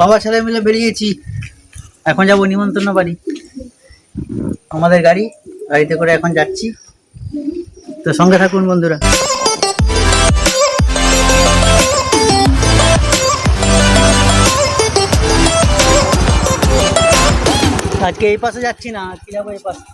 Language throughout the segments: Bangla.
বাবার সাথে মিলে বেরিয়েছি। এখন যাব নিমন্ত্রণ বাড়ি। আমাদের গাড়ি, গাড়িতে করে এখন যাচ্ছি। তো সঙ্গে থাকুন বন্ধুরা। আজকে এই পাশে যাচ্ছি না, আজকে যাব এই পাশে।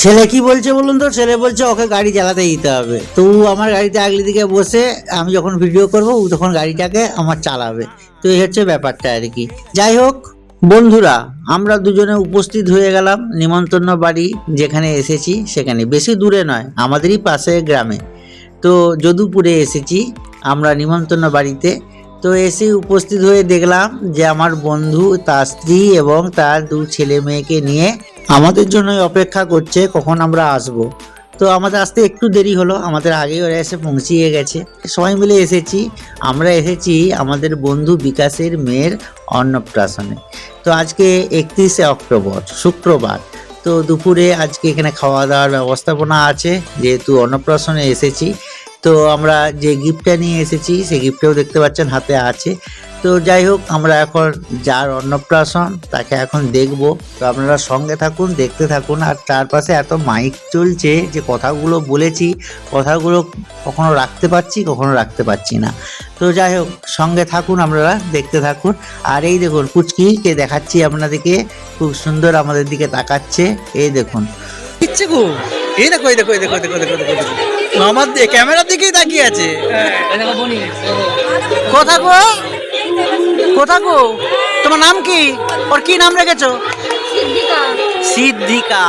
ছেলে কি বলছে বলুন তো? ছেলে বলছে, ওকে গাড়ি চালাতে দিতে হবে। তো আমার গাড়িতে আগলি দিকে বসে আমি যখন ভিডিও করব, ও তখন গাড়িটাকে আমার চালাবে। তো এই হচ্ছে ব্যাপারটা আর কি। যাই হোক, বন্ধুরা, আমরা দুজনে উপস্থিত হয়ে গেলাম নিমন্ত্রণ বাড়ি, যেখানে এসেছি সেখানে। বেশি দূরে নয়, আমাদেরই পাশে গ্রামে। তো যদুপুরে এসেছি আমরা নিমন্ত্রণ বাড়িতে। তো এসে উপস্থিত হয়ে দেখলাম যে আমার বন্ধু, তার স্ত্রী এবং তার দু ছেলে মেয়েকে নিয়ে আমাদের জন্যই অপেক্ষা করছে কখন আমরা আসব। তো আমাদের আসতে একটু দেরি হলো, আমাদের আগেই ওরা এসে পৌঁছিয়ে গেছে। সবাই মিলে এসেছি, আমরা এসেছি আমাদের বন্ধু বিকাশের মেয়ের অন্নপ্রাশনে। তো আজকে একত্রিশে অক্টোবর, শুক্রবার। তো দুপুরে আজকে এখানে খাওয়া দাওয়ার ব্যবস্থাপনা আছে, যেহেতু অন্নপ্রাশনে এসেছি। তো আমরা যে গিফটটা নিয়ে এসেছি সেই গিফটটাও দেখতে পাচ্ছেন, হাতে আছে। তো যাই হোক আমরা এখন যার অন্নপ্রাশন তাকে এখন দেখব। তো আপনারা সঙ্গে থাকুন দেখতে থাকুন আর চারপাশে এত মাইক চলছে যে কথাগুলো বলেছি কথাগুলো কখনো রাখতে পারছি কখনো রাখতে পারছি না। তো যাই হোক সঙ্গে থাকুন আপনারা দেখতে থাকুন। আর এই দেখুন পুচকিকে দেখাচ্ছি আপনাদেরকে খুব সুন্দর আমাদের দিকে তাকাচ্ছে। এই দেখুন। ইচ্ছে গো। এই দেখো এই দেখো এই দেখো দেখো দেখো দেখো, আমার ক্যামেরার দিকেই তাকিয়ে আছে। কথা গো। কোথা গো তোমার নাম কি? ওর কি নাম রেখেছো? সিদ্ধিকা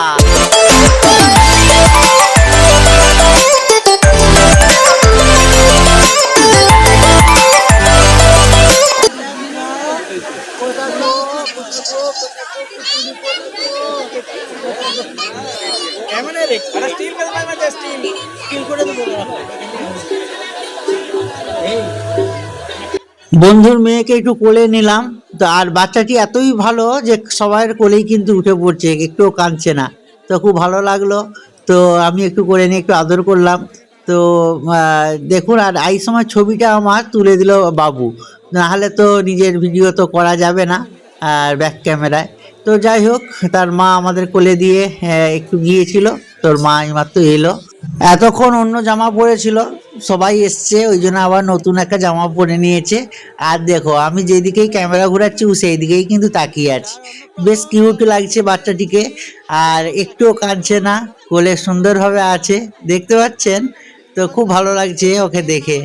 বন্ধুর মেয়েকে একটু কোলে নিলাম, তো আর বাচ্চাটি এতই ভালো যে সবার কোলেই কিন্তু উঠে পড়ছে, একটুও কাঁদছে না। তো খুব ভালো লাগল, তো আমি একটু করে নিয়ে একটু আদর করলাম। তো দেখুন, আর এই সময় ছবিটা আমার তুলে দিল বাবু। নাহলে তো নিজের ভিডিও তো করা যাবে না, আর ব্যাক ক্যামেরায় তো যাই হোক, তার মা আমাদের কোলে দিয়ে একটু গিয়েছিল, তোর মা এইমাত্র এলো। এতক্ষণ অন্য জামা পরেছিল, সবাই এসছে, ওই জন্য আবার নতুন একটা জামা পরে নিয়েছে। আর দেখো, আমি যেদিকেই ক্যামেরা ঘোরাচ্ছি, ও সেই দিকেই কিন্তু তাকিয়ে আছে। বেশ কিউট লাগছে বাচ্চাটিকে, আর একটুও কাঁদছে না, কোলে সুন্দরভাবে আছে, দেখতে পাচ্ছেন? তো খুব ভালো লাগছে ওকে দেখে।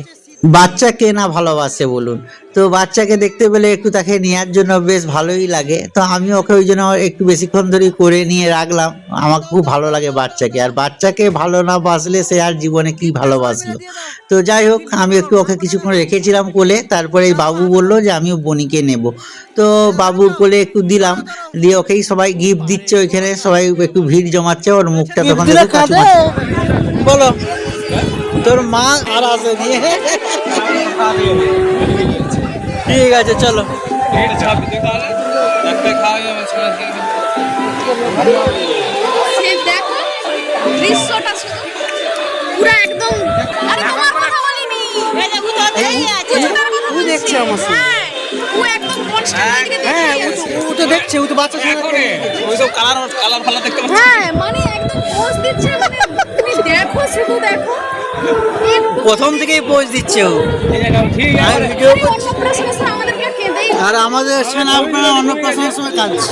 বাচ্চাকে না ভালোবাসে বলুন। তো বাচ্চাকে দেখতে পেলে একটু তাকে নেওয়ার জন্য বেশ ভালোই লাগে। তো আমি ওকে ওই জন্য একটু বেশিক্ষণ ধরে করে নিয়ে রাখলাম। আমার খুব ভালো লাগে বাচ্চাকে। আর বাচ্চাকে ভালো না বাসলে সে আর জীবনে কি ভালোবাসলো? তো যাই হোক আমি একটু ওকে কিছুক্ষণ রেখেছিলাম কোলে। তারপরে এই বাবু বলল যে আমি বনিকে নেব। তো বাবুর কোলে একটু দিলাম। দিয়ে ওকেই সবাই গিফট দিচ্ছে ওইখানে। সবাই একটু ভিড় জমাচ্ছে। ওর মুখটা তখন বলো। তোর মা আর আসেনি ঠিক আছে চলো। সে দেখো। দৃশ্যটা শুধু একদম আরে তোমার কথা বলিনি। এই দেখো তো দেখে আছে। ও দেখছে আমার। হ্যাঁ ও তো- ও তো দেখছে ও তো বাচ্চা ছেলে হ্যাঁ মানে একদম পোজ দিচ্ছে মানে তুমি দেখো শুধু দেখো। প্রথম থেকেই পোজ দিচ্ছে ও। আর ভিডিও আরে আমাদের সেনা আপনারা অন্নপ্রাশনের সময় কাঁদছে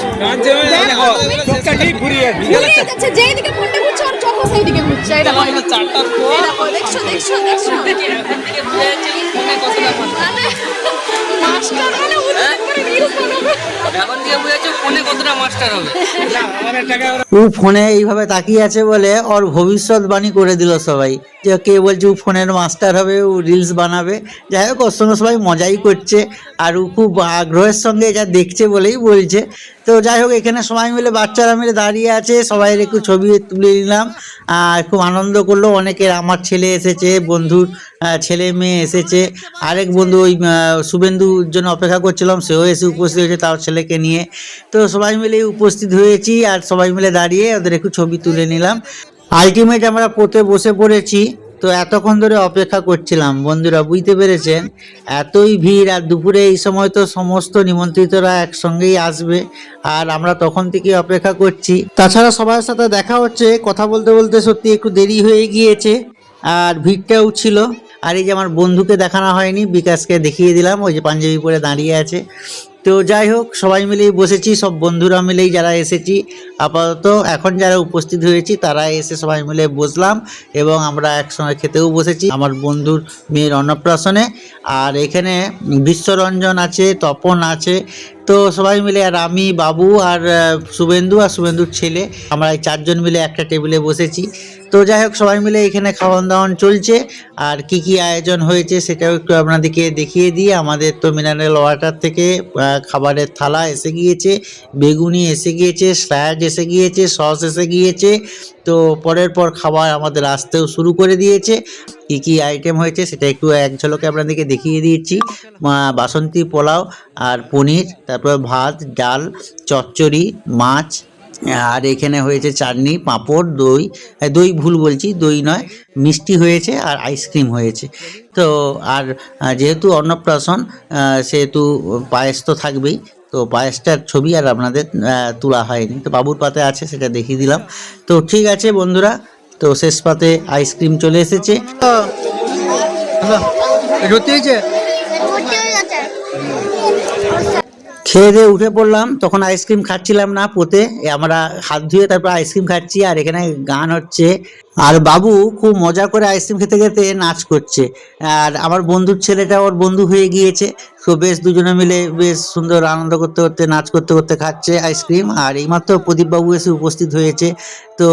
দেখছ দেখছ দেখছ। মানে মাস্টার মানে উল্লেখ করে রিলস বানাবে এখন দিয়ে বুঝেছে ফোনে কতটা মাস্টার হবে। ও ফোনে এইভাবে তাকিয়ে আছে বলে ওর ভবিষ্যৎবাণী করে দিল সবাই। যে কে বলছে ও ফোনের মাস্টার হবে ও রিলস বানাবে। যাই হোক ওর সঙ্গে সবাই মজাই করছে। আর ও খুব আগ্রহের সঙ্গে এটা দেখছে বলেই বলছে। তো যাই হোক এখানে সবাই মিলে বাচ্চারা মিলে দাঁড়িয়ে আছে। সবাই একটু ছবি তুলে নিলাম। আর খুব আনন্দ করল অনেকের। আমার ছেলে এসেছে বন্ধুর ছেলে মেয়ে এসেছে। আরেক বন্ধু ওই আহ, শুভেন্দুর জন্য অপেক্ষা করছিলাম, সেও এসে উপস্থিত হয়েছে তার ছেলেকে নিয়ে। তো সবাই মিলে উপস্থিত হয়েছি আর সবাই মিলে দাঁড়িয়ে ওদের একটু ছবি তুলে নিলাম। আলটিমেট আমরা পোতে বসে পড়েছি, তো এতক্ষণ ধরে অপেক্ষা করছিলাম। বন্ধুরা, বুঝতে পেরেছেন? এতই ভিড় আর দুপুরে এই সময় তো সমস্ত নিমন্ত্রিতরা একসঙ্গেই আসবে, আর আমরা তখন থেকে অপেক্ষা করছি। তাছাড়া সবার সাথে দেখা হচ্ছে, কথা বলতে বলতে সত্যি একটু দেরি হয়ে গিয়েছে, আর ভিড়টাও ছিল। আর এই যে আমার বন্ধুকে দেখানো হয়নি, বিকাশকে দেখিয়ে দিলাম, ওই যে পাঞ্জাবি পরে দাঁড়িয়ে আছে। তো যাই হোক, সবাই মিলেই বসেছি, সব বন্ধুরা মিলেই যারা এসেছি, আপাতত এখন যারা উপস্থিত হয়েছি, তারা এসে সবাই মিলে বসলাম এবং আমরা একসঙ্গে খেতেও বসেছি। আমার বন্ধুর মেয়ের অন্নপ্রাশনে, আর এখানে বিশ্বরঞ্জন আছে, তপন আছে তো সবাই মিলে আর আমি, বাবু আর শুভেন্দু আর শুভেন্দুর ছেলে। আমরা এই চারজন মিলে একটা টেবিলে বসেছি। তো যাই হোক, সবাই মিলে এখানে খাওয়ান দাওয়ান চলছে। আর কি কি আয়োজন হয়েছে সেটাও একটু আপনাদেরকে দেখিয়ে দিই। আমাদের তো মিনারেল ওয়াটার থেকে খাবারের থালা এসে গিয়েছে, বেগুনি এসে গিয়েছে স্যালাড এসে গিয়েছে, সস এসে গিয়েছে। তো পরের পর খাবার আমাদের আসতেও শুরু করে দিয়েছে। কি কি আইটেম হয়েছে সেটা একটু এক ঝলকে আপনাদেরকে দেখিয়ে দিয়েছি বাসন্তী পোলাও আর পনির, তারপর ভাত, ডাল, চচ্চড়ি, মাছ, আর এখানে হয়েছে চাটনি, পাঁপড়, দই দই ভুল বলছি, দই নয়, মিষ্টি হয়েছে আর আইসক্রিম হয়েছে। তো আর যেহেতু অন্নপ্রাশন সেহেতু পায়েস তো থাকবেই তো পায়েসটার ছবি আর আপনাদের তোলা হয়নি। তো বাবুর পাতে আছে সেটা দেখিয়ে দিলাম। তো ঠিক আছে বন্ধুরা তো শেষ পাতে আইসক্রিম চলে এসেছে। খেয়ে দিয়ে উঠে পড়লাম তখন আইসক্রিম খাচ্ছিলাম না পোতে। আমরা হাত ধুয়ে তারপর আইসক্রিম খাচ্ছি আর এখানে গান হচ্ছে। আর বাবু খুব মজা করে আইসক্রিম খেতে খেতে নাচ করছে। আর আমার বন্ধুর ছেলেটা ওর বন্ধু হয়ে গিয়েছে। তো বেশ দুজনে মিলে বেশ সুন্দর আনন্দ করতে করতে, নাচ করতে করতে খাচ্ছে আইসক্রিম আর এইমাত্র প্রদীপবাবু এসে উপস্থিত হয়েছে। তো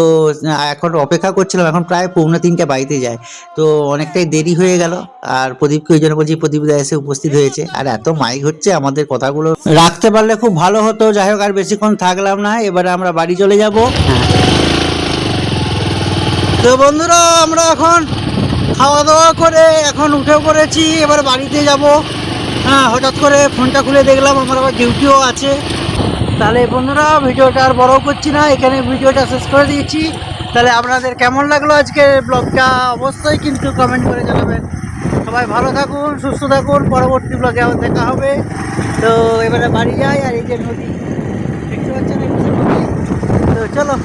এখন অপেক্ষা করছিলাম, এখন প্রায় পৌনে তিনটে বাড়িতে যায়। তো অনেকটাই দেরি হয়ে গেল। আর প্রদীপকে ওই জন্য বলছি প্রদীপদা এসে উপস্থিত হয়েছে। আর এত মাইক হচ্ছে আমাদের কথাগুলো। রাখতে পারলে খুব ভালো হতো। যাই হোক, আর বেশিক্ষণ থাকলাম না। এবারে আমরা বাড়ি চলে যাব। তো বন্ধুরা, আমরা এখন খাওয়া দাওয়া করে এখন উঠে পড়েছি, এবার বাড়িতে যাব। হ্যাঁ হঠাৎ করে ফোনটা খুলে দেখলাম, আমার আবার ডিউটিও আছে। তাহলে বন্ধুরা, ভিডিওটা আর বড় করছি না, এখানে ভিডিওটা শেষ করে দিয়েছি। তাহলে আপনাদের কেমন লাগল আজকে ব্লগটা অবশ্যই কিন্তু কমেন্ট করে জানাবেন। সবাই ভালো থাকুন, সুস্থ থাকুন, পরবর্তী ব্লগে আবার দেখা হবে। তো এবারে বাড়ি যাই, আর এই যে নদী, দেখতে পাচ্ছেন? তো চলো